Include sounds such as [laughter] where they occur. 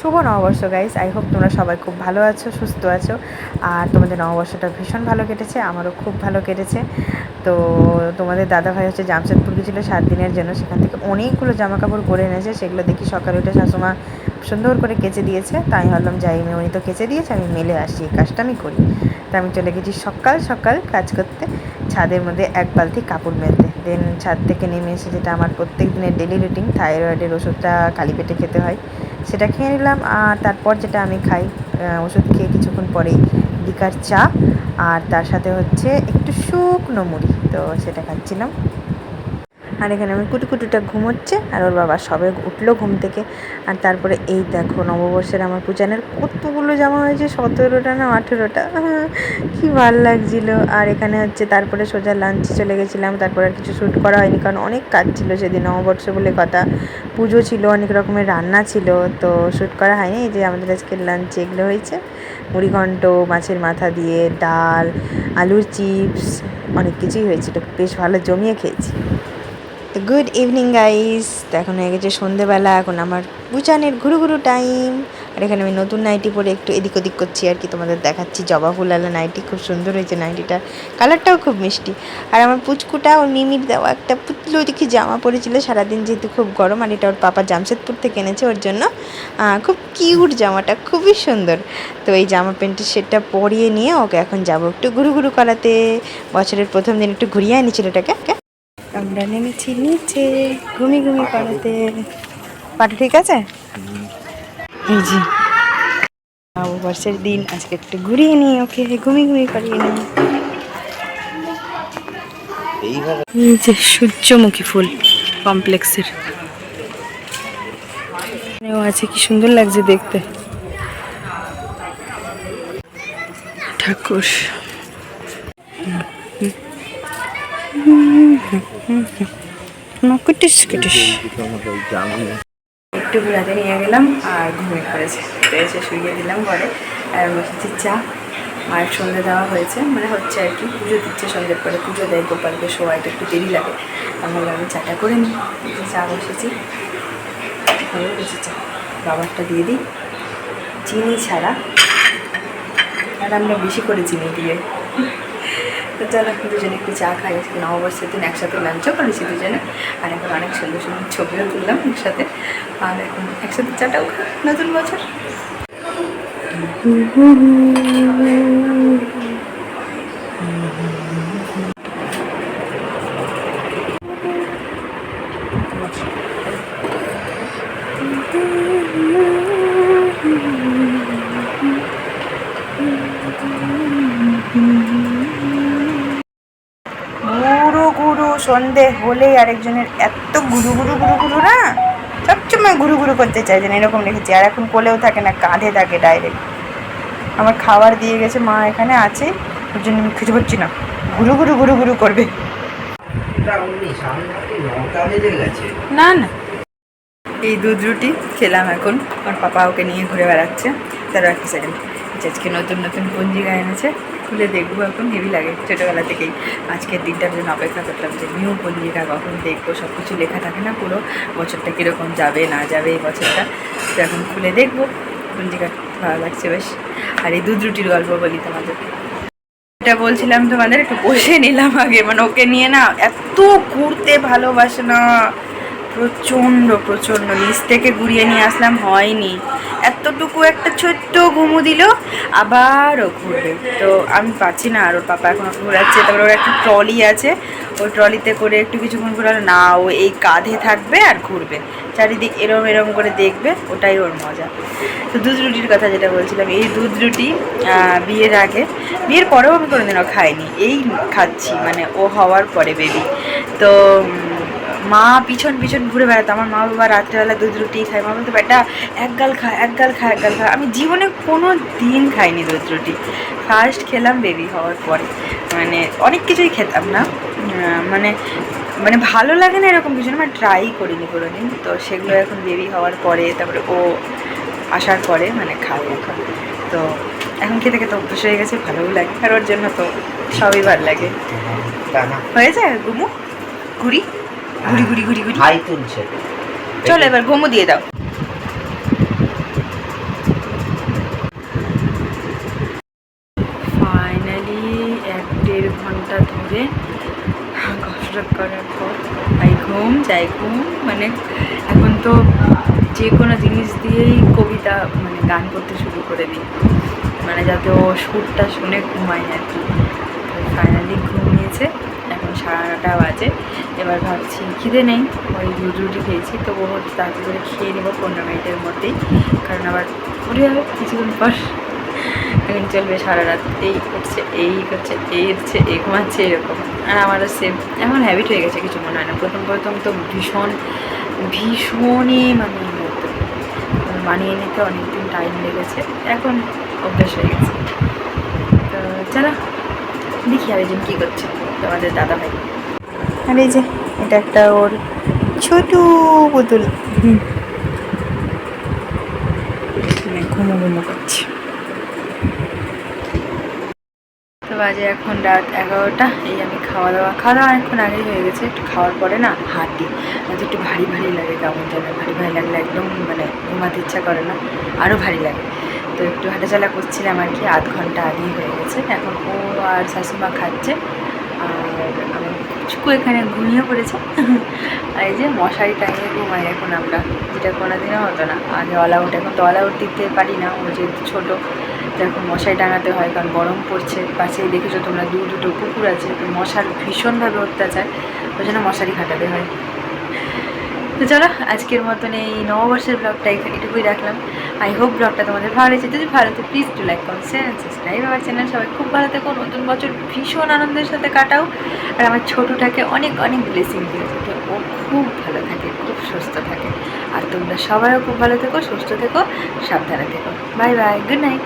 শুভ নববর্ষ guys I hope তোমরা সবাই খুব ভালো আছো, সুস্থ আছো। আর তোমাদের নববর্ষটা ভীষণ ভালো কেটেছে, আমারও খুব ভালো কেটেছে। তো তোমাদের দাদা ভাই হচ্ছে জামশেদপুর গেছিল সাত দিনের জন্য, সেখান থেকে অনেকগুলো জামা কাপড় করে এনেছে, সেগুলো দেখি সকালে উঠে শাশুমা সুন্দর করে কেচে দিয়েছে। তাই ভাবলাম, যাই উনি তো কেচে দিয়েছে, আমি মেলে আসি, এই কাজটা আমি করি। তাই আমি চলে গেছি সকাল সকাল কাজ করতে, ছাদের মধ্যে এক বালতি কাপড় মেলতে। দেন ছাদ থেকে নেমে এসে যেটা আমার প্রত্যেক দিনের ডেলি রুটিন থাইরয়েডের ওষুধটা খালি পেটে খেতে হয়। সেটা খেয়ে নিলাম, আর তারপর যেটা আমি খাই ওষুধ খেয়ে কিছুক্ষণ পরেই ডিকার চা, আর তার সাথে হচ্ছে একটু শুকনো মুড়ি, তো সেটা খাচ্ছিলাম। আর এখানে আমি কুটুকুটুটা ঘুমোচ্ছে আর ওর বাবা সবে উঠল ঘুম থেকে। আর তারপরে এই দেখো নববর্ষের আমার পূজানের কতগুলো জামা হয়েছে, সতেরোটা না আঠেরোটা? [laughs] কী ভালো লাগছিল। আর এখানে হচ্ছে তারপরে সোজা লাঞ্চে চলে গেছিলাম, তারপরে আর কিছু শ্যুট করা হয়নি কারণ অনেক কাজ ছিল সেদিন নববর্ষ বলে কথা। পুজো ছিল, অনেক রকমের রান্না ছিল, তো শ্যুট করা হয়নি। এই যে আমাদের আজকের লাঞ্চে এগুলো হয়েছে। মুড়িঘণ্ট মাছের মাথা দিয়ে ডাল, আলুর চিপস অনেক কিছুই হয়েছিল। বেশ ভালো জমিয়ে খেয়েছি। গুড ইভিনিং গাইস তো এখন হয়ে গেছে সন্ধেবেলা, এখন আমার বুচানের ঘুরু ঘুরু টাইম আর এখানে আমি নতুন নাইটি পরে একটু এদিক ওদিক করছি আর কি, তোমাদের দেখাচ্ছি। জবা ফুল আলা নাইটি খুব সুন্দর হয়েছে নাইটিটা কালারটাও খুব মিষ্টি। আর আমার পুচকুটা, ওর মিমির দেওয়া একটা পুতলু দেখি জামা পরেছিল। সারাদিন যেহেতু খুব গরম, আর এটা ওর পাপা জামশেদপুর থেকে এনেছে ওর জন্য। খুব কিউট জামাটা, খুবই সুন্দর। তো এই জামা প্যান্টের সেটটা পরিয়ে নিয়ে ওকে এখন যাব একটু ঘুরু ঘুরু করাতে। বছরের প্রথম দিন একটু ঘুরিয়ে আনিছিল এটাকে আমরা নেমেছি নিচে, ঘুমি ঘুমি করাতে পাটা ঠিক আছে? এই জি নববর্ষের দিন, আজকে একটু ঘুরিয়ে নিই ওকে, ঘুমি ঘুমি করিয়ে নিই। যে সূর্যমুখী ফুল কমপ্লেক্সের। এখানেও আছে কি সুন্দর লাগছে দেখতে। ঠাকুর। কুটিস কুটিস একটু ঘুরাতে নিয়ে গেলাম আর ঘুমিয়ে পড়েছে। তো এসে শুয়ে দিলাম ঘরে আর বসেছি চা। মায়ের সন্ধে দেওয়া হয়েছে মানে হচ্ছে আর কি, পুজো দিচ্ছে সন্ধ্যের পরে। পুজো দেয় গোপালকে শোয়াইতে একটু দেরি লাগে। আমার আমি চাটা করে নিই। চা বসেছি। গেছে চা। বাবারটা দিয়ে দিই। চিনি ছাড়া। আর আমরা বেশি করে চিনি দিয়ে তো চলো দুজনে একটু চা খাই। আজকে নববর্ষের দিন একসাথে লাঞ্চও করেছি দুজনে। আর এখন অনেক সুন্দর সুন্দর ছবিও তুললাম একসাথে। আর এখন একসাথে চাটাও নতুন বছর। গুরু গুরু সন্ধে হলেই আরেকজনের এত গুরু গুরু গুরু গুরু না সবসময় গুরু গুরু করতে চাইছেন এরকম রেখেছি আর এখন কোলেও থাকে না কাঁধে থাকে ডাইরেক্ট আমার খাবার দিয়ে গেছে মা এখানে আছে ওর জন্য আমি খুঁজে পাচ্ছি না। গুরু গুরু গুরু গুরু করবে। না না। এই দুধ রুটি খেলাম এখন। আমার পাপা ওকে নিয়ে ঘুরে বেড়াচ্ছে। তারও একটা সেকেন্ড আজকে নতুন নতুন পঞ্জিকা এনেছে। খুলে দেখব এখন হেভি লাগে ছোটোবেলা থেকেই। আজকের দিনটার জন্য অপেক্ষা করতাম যে নিউ পঞ্জিকা কখন দেখব সব কিছু লেখা থাকে না, পুরো বছরটা কীরকম যাবে, না যাবে এই বছরটা। তো এখন খুলে দেখব পঞ্জিকা ভালো লাগছে বেশ। আর এই দুধ রুটির গল্প বলি তোমাদের। এটা বলছিলাম তোমাদের, একটু বসে নিলাম আগে মানে ওকে নিয়ে না এত ঘুরতে ভালোবাসে না। প্রচণ্ড প্রচণ্ড। নিচ থেকে ঘুরিয়ে নিয়ে আসলাম, হয়নি। এতটুকু একটা ছোট্ট ঘুমু দিল, আবারও ঘুরবে। তো আমি পাচ্ছি না, আর ওর পাপা এখন ওকে ঘোরাচ্ছে। তারপরে ওর একটা ট্রলি আছে, ওই ট্রলিতে করে একটু কিছুক্ষণ ঘোরালো। না, ও এই কাঁধে থাকবে আর ঘুরবে। চারিদিক এরম এরম করে দেখবে, ওটাই ওর মজা। তো দুধ রুটির কথা যেটা বলছিলাম, এই দুধ রুটি বিয়ের আগে, বিয়ের পরেও আমি কোনোদিনও খাইনি। এই খাচ্ছি মানে ও হওয়ার পরে বেবি তো মা পিছন পিছন ঘুরে বেড়াতো। আমার মা বাবা রাত্রেবেলা দুধ রুটি খায়। মা বলতো বেটা এক গাল খা এক গাল খা এক গাল খা। আমি জীবনে কোনো দিন খাইনি দুধ রুটি। ফার্স্ট খেলাম বেবি হওয়ার পরে। মানে অনেক কিছুই খেতাম না। মানে মানে ভালো লাগে না এরকম কিছু না। মানে ট্রাই করিনি কোনো দিন তো সেগুলো এখন বেবি হওয়ার পরে তারপরে ও আসার পরে মানে খাই এখন। তো এখন খেতে খেতে অভ্যাস হয়ে গেছে ভালোও লাগে। আর ওর জন্য তো সবই ভালো লাগে। হয়ে যায়? ঘুমু ঘুরি ঘুরি ঘুরি ঘুরি ঘুরি। ভাই তুলছে। চলো এবার ঘুমো দিয়ে দাও। ফাইনালি এক দেড় ঘণ্টা ধরে কসরত করার পর তাই ঘুম যাই ঘুম। মানে এখন তো যে কোনো জিনিস দিয়েই কবিতা মানে গান করতে শুরু করে দিই। মানে যাতে ও সুরটা শুনে ঘুমায় আর কি। ফাইনালি ঘুমিয়েছে। এখন সাড়ে নটা বাজে। এবার ভাবছি খিদে নেই, ওই রুটি রুটি খেয়েছি তো ও তাড়াতাড়ি করে খেয়ে নেব পনেরো মিনিটের মধ্যেই। কারণ আবার উঠে যাবে কিছুক্ষণ পর। এখন চলবে সারা রাত। এই করছে এই করছে এই হচ্ছে, এই ঘুমাচ্ছে, এরকম। আর আমারও সেম এখন হ্যাবিট হয়ে গেছে, কিছু মনে হয় না। প্রথম প্রথম তো ভীষণ, ভীষণই মানিয়ে নিতে মানিয়ে নিতে অনেকদিন টাইম লেগেছে। এখন অভ্যাস হয়ে গেছে। তো চলো, দেখি আর আরেকজন কী করছে। তোমাদের দাদা ভাই আর এই যে এটা একটা ওর ছোট পুতুল। ঘুমো ঘুমো করছে। তো বাজে এখন রাত এগারোটা এই আমি খাওয়া দাওয়া খাওয়া দাওয়া এখন আগেই হয়ে গেছে একটু খাওয়ার পরে না হাঁটি। নয়তো একটু ভারী ভারী লাগে কেমন যেন ভারী ভারী লাগলে একদম মানে ঘুমাতে ইচ্ছা করে না আরও ভারী লাগে। তো একটু হাঁটাচলা করছিলাম আর কি আধ ঘণ্টা আগেই হয়ে গেছে এখন ও আর শাশুমা খাচ্ছে। চুকু এখানে ঘুমিয়ে পড়েছে। আর এই যে মশারি টাঙিয়ে ঘুমাই এখন আমরা, যেটা কোনোদিনও হতো না। আগে অল আউট এখন তো অল আউট দিতে পারি না। ও যেহেতু ছোটো এখন মশারি টাঙাতে হয়, কারণ গরম পড়ছে। পাশেই দেখেছ তোমরা দু দুটো কুকুর আছে, তো মশার ভীষণভাবে অত্যাচার। ওই জন্য মশারি খাটাতে হয়। তো চলো, আজকের মতন এই নববর্ষের ব্লগটা এখানে এটুকুই রাখলাম। আই হোপ ব্লগটা তোমাদের ভালো লেগেছে। যদি ভালো তো please to like comment share and subscribe আমার চ্যানেল সবাই খুব ভালো থেকো, নতুন বছর ভীষণ আনন্দের সাথে কাটাও। আর আমার ছোটোটাকে অনেক অনেক ব্লেসিং দিয়ে থাকে ও খুব ভালো থাকে, খুব সুস্থ থাকে। আর তোমরা সবাইও খুব ভালো থেকো, সুস্থ থেকো, সাবধানে থেকো। Bye bye good night